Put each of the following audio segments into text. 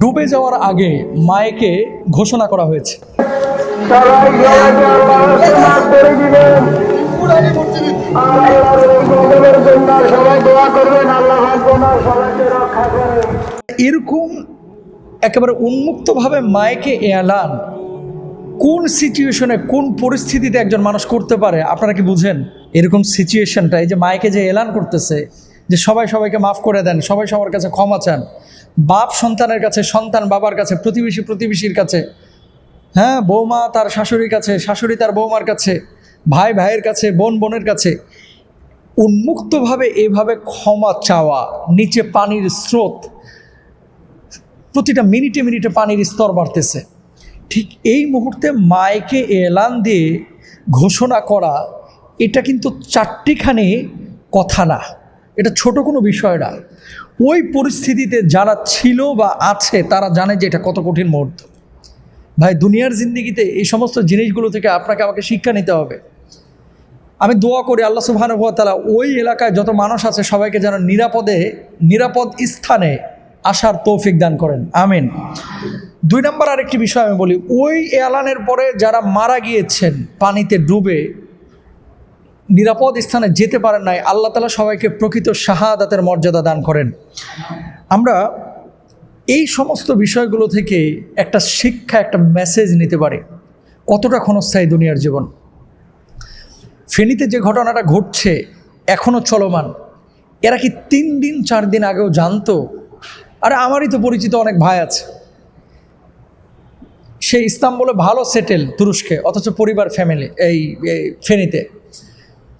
ডুবে যাওয়ার আগে মায়েকে ঘোষণা করা হয়েছে। এরকম একেবারে উন্মুক্তভাবে মায়েকে এলান কোন সিচুয়েশনে কোন পরিস্থিতিতে একজন মানুষ করতে পারে, আপনারা কি বুঝেন? এরকম সিচুয়েশনটা এই যে মায়েকে যে এলান করতেছে যে সবাই সবাইকে মাফ করে দেন, সবাই সবার কাছে ক্ষমা চান। বাপ সন্তানের কাছে, সন্তান বাবার কাছে, প্রতিবেশী প্রতিবেশীর কাছে হ্যাঁ বৌমা তার শাশুড়ির কাছে, শাশুড়ি তার বৌমার কাছে, ভাই ভাইয়ের কাছে, বোন বোনের কাছে, উন্মুক্তভাবে এভাবে ক্ষমা চাওয়া, নিচে পানির স্রোত, প্রতিটা মিনিটে মিনিটে পানির স্তর বাড়তেছে। ঠিক এই মুহূর্তে মায়কে এলান দিয়ে ঘোষণা করা, এটা কিন্তু চারটিখানি কথা না। এটা ছোট কোনো বিষয় না। ওই পরিস্থিতিতে যারা ছিল বা আছে, তারা জানে যে এটা কত কঠিন মুহূর্ত। ভাই, দুনিয়ার জিন্দিগিতে এই সমস্ত জিনিসগুলো থেকে আপনাকে আমাকে শিক্ষা নিতে হবে। আমি দোয়া করি আল্লাহ সুবাহানুভাতালা ওই এলাকায় যত মানুষ আছে সবাইকে যেন নিরাপদে, নিরাপদ স্থানে আসার তৌফিক দান করেন। আমিন। দুই নম্বর আরেকটি বিষয় আমি বলি, ওই এলানের পরে যারা মারা গিয়েছেন, পানিতে ডুবে নিরাপদ স্থানে যেতে পারেন নাই, আল্লাহ তালা সবাইকে প্রকৃত শাহাদাতের মর্যাদা দান করেন। আমরা এই সমস্ত বিষয়গুলো থেকে একটা শিক্ষা, একটা মেসেজ নিতে পারি, কতটা ক্ষণস্থায়ী দুনিয়ার জীবন। ফেনীতে যে ঘটনাটা ঘটছে এখনও চলমান। এরা কি তিন দিন, চার দিন আগেও জানতো? আরে আমারই তো পরিচিত অনেক ভাই আছে। সে ইস্তাম্বুলে ভালো সেটেল তুরস্কে, অথচ পরিবার ফ্যামিলি এই ফেনীতে।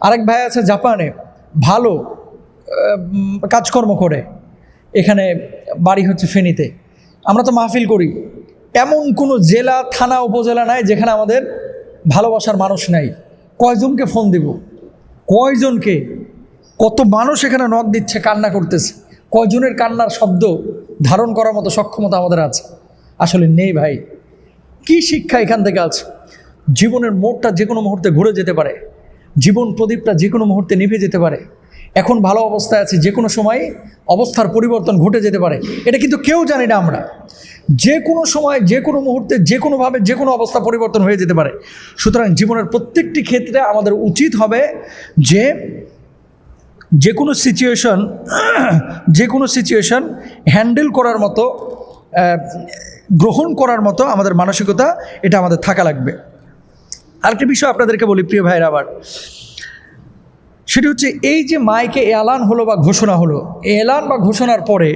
আরেক ভাই আছে জাপানে, ভালো কাজকর্ম করে। এখানে বাড়ি হচ্ছে ফেনীতে। আমরা তো মাহফিল করি। এমন কোনো জেলা, থানা, উপজেলা নাই যেখানে আমাদের ভালোবাসার মানুষ নাই। কয়জনকে ফোন দিব? কয়জনকে? কত মানুষ এখানে নখ দিচ্ছে, কান্না করতেছে। কয়জনের কান্নার শব্দ ধারণ করার মতো সক্ষমতা আমাদের আছে? আসলে নেই ভাই। কি শিক্ষা এখান থেকে আছে? জীবনের মোড়টা যে কোনো মুহূর্তে ঘুরে যেতে পারে। জীবন প্রদীপটা যে কোনো মুহূর্তে নিভে যেতে পারে। এখন ভালো অবস্থায় আছে, যে কোনো সময় অবস্থার পরিবর্তন ঘটে যেতে পারে। এটা কিন্তু কেউ জানি না আমরা। যে কোনো সময়, যে কোনো মুহূর্তে, যে কোনোভাবে যে কোনো অবস্থা পরিবর্তন হয়ে যেতে পারে। সুতরাং জীবনের প্রত্যেকটি ক্ষেত্রে আমাদের উচিত হবে যে যে কোনো সিচুয়েশন যে কোনো সিচুয়েশন হ্যান্ডেল করার মতো গ্রহণ করার মতো আমাদের মানসিকতা, এটা আমাদের থাকা লাগবে। আরেকটা বিষয় আপনাদেরকে বলি, প্রিয় ভাইয়ের আবার সেটি হচ্ছে, এই যে মাইকে এলান হলো বা ঘোষণা হলো, এলান বা ঘোষণার পরে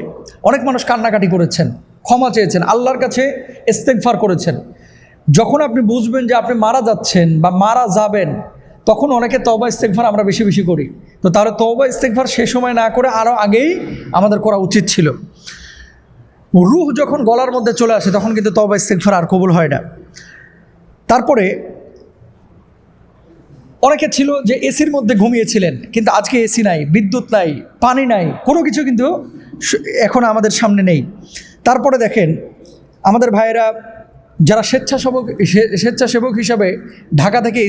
অনেক মানুষ কান্নাকাটি করেছেন, ক্ষমা চেয়েছেন, আল্লাহর কাছে ইস্তেকফার করেছেন। যখন আপনি বুঝবেন যে আপনি মারা যাচ্ছেন বা মারা যাবেন, তখন অনেকে তবা ইস্তেকফার আমরা বেশি বেশি করি। তো তাহলে তবা ইস্তেকফার সে সময় না করে আরও আগেই আমাদের করা উচিত ছিল। রুহ যখন গলার মধ্যে চলে আসে, তখন কিন্তু তবা ইস্তেকফার আর কবুল হয় না। তারপরে অনেকে ছিল যে এসির মধ্যে ঘুমিয়েছিলেন, কিন্তু আজকে এসি নাই, বিদ্যুৎ নাই, পানি নাই, কোনো কিছু কিন্তু এখন আমাদের সামনে নেই। তারপরে দেখেন, আমাদের ভাইয়েরা যারা স্বেচ্ছাসেবক স্বেচ্ছাসেবক হিসাবে ঢাকা থেকে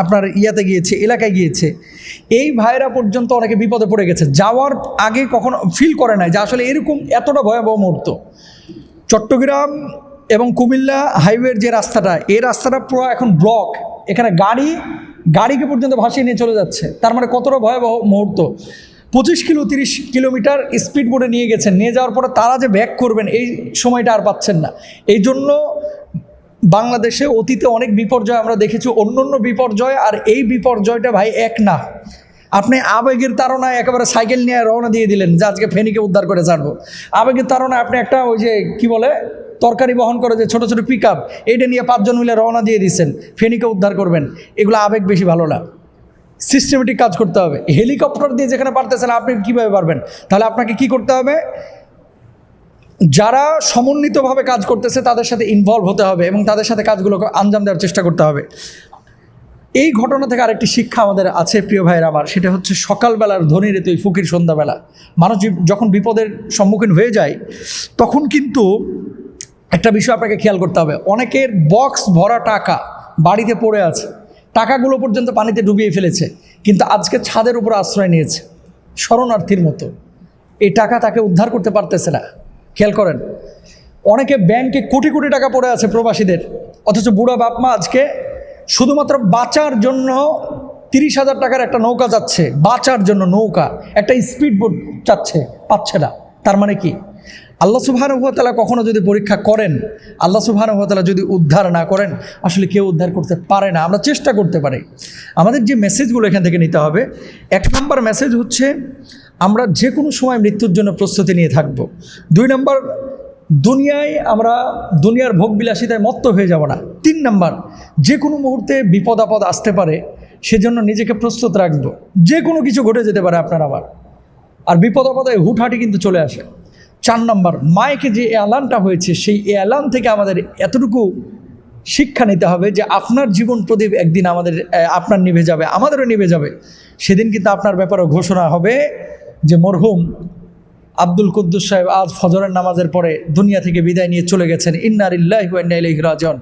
আপনার ইয়াতে গিয়েছে, এলাকায় গিয়েছে, এই ভাইয়েরা পর্যন্ত অনেকে বিপদে পড়ে গেছে। যাওয়ার আগে কখনো ফিল করে নাই যে আসলে এরকম এতটা ভয়াবহ মুহূর্ত। চট্টগ্রাম এবং কুমিল্লা হাইওয়ের যে রাস্তাটা, এই রাস্তাটা পুরো এখন ব্লক এখানে গাড়ি গাড়িকে পর্যন্ত ভাসিয়ে নিয়ে চলে যাচ্ছে? তার মানে কতটা ভয়াবহ মুহূর্ত? পঁচিশ কিলো, তিরিশ কিলোমিটার স্পিড বোর্ডে নিয়ে গেছেন। নিয়ে যাওয়ার পরে তারা যে ব্যাক করবেন, এই সময়টা আর পাচ্ছেন না। এই জন্য বাংলাদেশে অতীতে অনেক বিপর্যয় আমরা দেখেছি অন্য অন্য বিপর্যয়, আর এই বিপর্যয়টা ভাই এক না। আপনি আবেগের তাড়নায় একেবারে সাইকেল নিয়ে রওনা দিয়ে দিলেন যে আজকে ফেনীকে উদ্ধার করে ছাড়বো। আবেগের তারণায় আপনি একটা ওই যে কি বলে তরকারি বহন করে যে ছোটো ছোটো পিক আপ এইটা নিয়ে পাঁচজন মিলে রওনা দিয়ে দিচ্ছেন। ফেনীকে উদ্ধার করবেন। এগুলো আবেগ বেশি ভালো না। সিস্টেমেটিক কাজ করতে হবে। হেলিকপ্টার দিয়ে যেখানে পারতেছেন, আপনি কীভাবে পারবেন? তাহলে আপনাকে কি করতে হবে? যারা সমন্বিতভাবে কাজ করতেছে, তাদের সাথে ইনভলভ হতে হবে এবং তাদের সাথে কাজগুলোকে আঞ্জাম দেওয়ার চেষ্টা করতে হবে। এই ঘটনা থেকে আরেকটি শিক্ষা আমাদের আছে, প্রিয় ভাইয়ের আমার। সেটা হচ্ছে সকালবেলার ধনী রেতে ওই ফকির সন্ধ্যাবেলা। মানুষ যখন বিপদের সম্মুখীন হয়ে যায়, তখন কিন্তু একটা বিষয় আপনাকে খেয়াল করতে হবে। অনেকের বক্স ভরা টাকা বাড়িতে পড়ে আছে। টাকাগুলো পর্যন্ত পানিতে ডুবিয়ে ফেলেছে। কিন্তু আজকে ছাদের উপর আশ্রয় নিয়েছে। শরণার্থীর মতো। এই টাকা তাকে উদ্ধার করতে পারতেছে না। খেয়াল করেন। অনেকে ব্যাংকে কোটি কোটি টাকা পড়ে আছে প্রবাসীদের। অথচ বুড়া বাপ মা আজকে শুধুমাত্র বাঁচার জন্য তিরিশ হাজার টাকার একটা নৌকা যাচ্ছে। বাঁচার জন্য নৌকা। একটা স্পিড বোট চাচ্ছে পাচ্ছে না। তার মানে কি? আল্লাহ সুবাহানুভতালা কখনো যদি পরীক্ষা করেন, আল্লাহ সুবাহানুভতালা যদি উদ্ধার না করেন, আসলে কেউ উদ্ধার করতে পারে না। আমরা চেষ্টা করতে পারি। আমাদের যে মেসেজগুলো এখান থেকে নিতে হবে, এক নম্বর মেসেজ হচ্ছে, আমরা যে কোনো সময় মৃত্যুর জন্য প্রস্তুতি নিয়ে থাকব। দুই নম্বর, দুনিয়ায় আমরা, দুনিয়ার ভোগবিলাসিতায় মত্ত হয়ে যাব না। তিন নাম্বার যে কোনো মুহূর্তে বিপদ আপদ আসতে পারে, সেজন্য নিজেকে প্রস্তুত রাখব। যে কোনো কিছু ঘটে যেতে পারে আপনার আবার। আর বিপদ আপদে হুটহাটি কিন্তু চলে আসে। চার নম্বর মায়েকে যে অ্যালার্মটা হয়েছে, সেই অ্যালার্ম থেকে আমাদের এতটুকু শিক্ষা নিতে হবে যে আপনার জীবন প্রদীপ একদিন আমাদের আপনার নিভে যাবে, আমাদেরও নিভে যাবে। সেদিন কিন্তু আপনার ব্যাপারে ঘোষণা হবে যে মরহুম আব্দুল কুদ্দুস সাহেব আজ ফজরের নামাজের পরে দুনিয়া থেকে বিদায় নিয়ে চলে গেছেন। ইন্নারিল্লাহ রাজন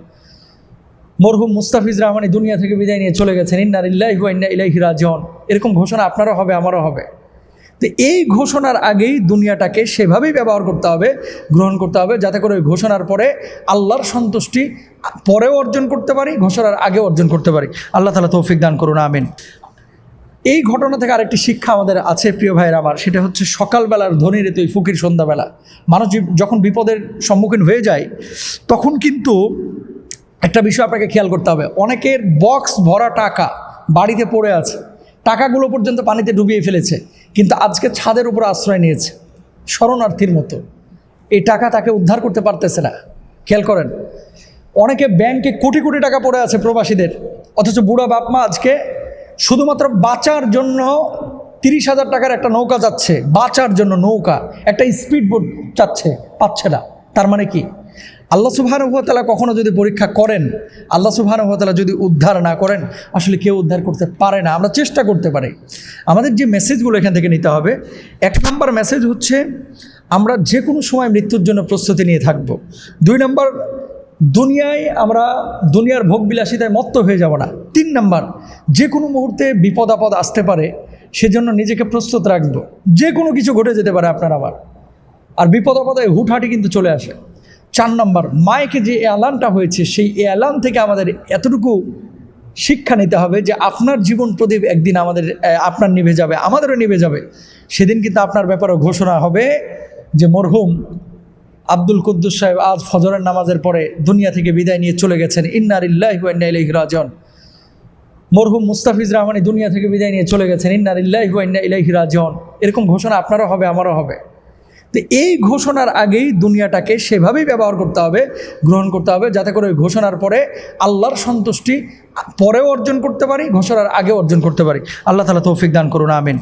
মরহুম মুস্তাফিজ রহমানি দুনিয়া থেকে বিদায় নিয়ে চলে গেছেন। ইন্নারিল্লাহ রাজন এরকম ঘোষণা আপনারও হবে, আমারও হবে। তো এই ঘোষণার আগেই দুনিয়াটাকে সেভাবেই ব্যবহার করতে হবে, গ্রহণ করতে হবে, যাতে করে ওই ঘোষণার পরে আল্লাহর সন্তুষ্টি পরেও অর্জন করতে পারি, ঘোষণার আগেও অর্জন করতে পারি। আল্লাহ তালা তৌফিক দান করুন, আমিন। এই ঘটনা থেকে আরেকটি শিক্ষা আমাদের আছে, প্রিয় ভাইয়ের আমার, সেটা হচ্ছে সকালবেলার ধনী ঋতু ফকির সন্ধ্যাবেলা। মানুষ যখন বিপদের সম্মুখীন হয়ে যায়, তখন কিন্তু একটা বিষয় আপনাকে খেয়াল করতে হবে। অনেকের বক্স ভরা টাকা বাড়িতে পড়ে আছে, টাকাগুলো পর্যন্ত পানিতে ডুবিয়ে ফেলেছে। কিন্তু আজকে ছাদের উপর আশ্রয় নিয়েছে, শরণার্থীর মতো। এই টাকা তাকে উদ্ধার করতে পারতেছে না। খেয়াল করেন, অনেকে ব্যাংকে কোটি কোটি টাকা পড়ে আছে প্রবাসীদের, অথচ বুড়া বাপ মা আজকে শুধুমাত্র বাঁচার জন্য তিরিশ হাজার টাকার একটা নৌকা যাচ্ছে, বাঁচার জন্য নৌকা, একটা স্পিড বোট চাচ্ছে পাচ্ছে না। তার মানে কি? আল্লাহ সুবাহানুভতালা কখনো যদি পরীক্ষা করেন, আল্লাহ সুবাহানুভতালা যদি উদ্ধার না করেন, আসলে কেউ উদ্ধার করতে পারে না। আমরা চেষ্টা করতে পারি। আমাদের যে মেসেজগুলো এখান থেকে নিতে হবে, এক নম্বর মেসেজ হচ্ছে, আমরা যে কোনো সময় মৃত্যুর জন্য প্রস্তুতি নিয়ে থাকব। দুই নম্বর, দুনিয়ায় আমরা দুনিয়ার ভোগবিলাসিতায় মত্ত হয়ে যাব না। তিন নম্বর যে কোনো মুহূর্তে বিপদ আপদ আসতে পারে, সেজন্য নিজেকে প্রস্তুত রাখব। যে কোনো কিছু ঘটে যেতে পারে আপনার আবার। আর বিপদ আপদে হুটহাটি কিন্তু চলে আসে। চার নম্বর মায়েকে যে অ্যালার্মটা হয়েছে, সেই অ্যালার্ম থেকে আমাদের এতটুকু শিক্ষা নিতে হবে যে আপনার জীবন প্রদীপ একদিন আমাদের আপনার নিভে যাবে, আমাদেরও নিভে যাবে। সেদিন কিন্তু আপনার ব্যাপারে ঘোষণা হবে যে, মরহুম আব্দুল কুদ্দুস সাহেব আজ ফজরের নামাজের পরে দুনিয়া থেকে বিদায় নিয়ে চলে গেছেন। ইন্নারিল্লাহ রাজন মরহুম মুস্তাফিজ রহমানি দুনিয়া থেকে বিদায় নিয়ে চলে গেছেন। ইন্নারিল্লাহ রাজন এরকম ঘোষণা আপনারও হবে, আমারও হবে। তো এই ঘোষণার আগেই দুনিয়াটাকে সেভাবেই ব্যবহার করতে হবে, গ্রহণ করতে হবে, যাতে করে ওই ঘোষণার পরে আল্লাহর সন্তুষ্টি পরেও অর্জন করতে পারি, ঘোষণার আগেও অর্জন করতে পারি। আল্লাহ তালা তৌফিক দান করুন, আমিন।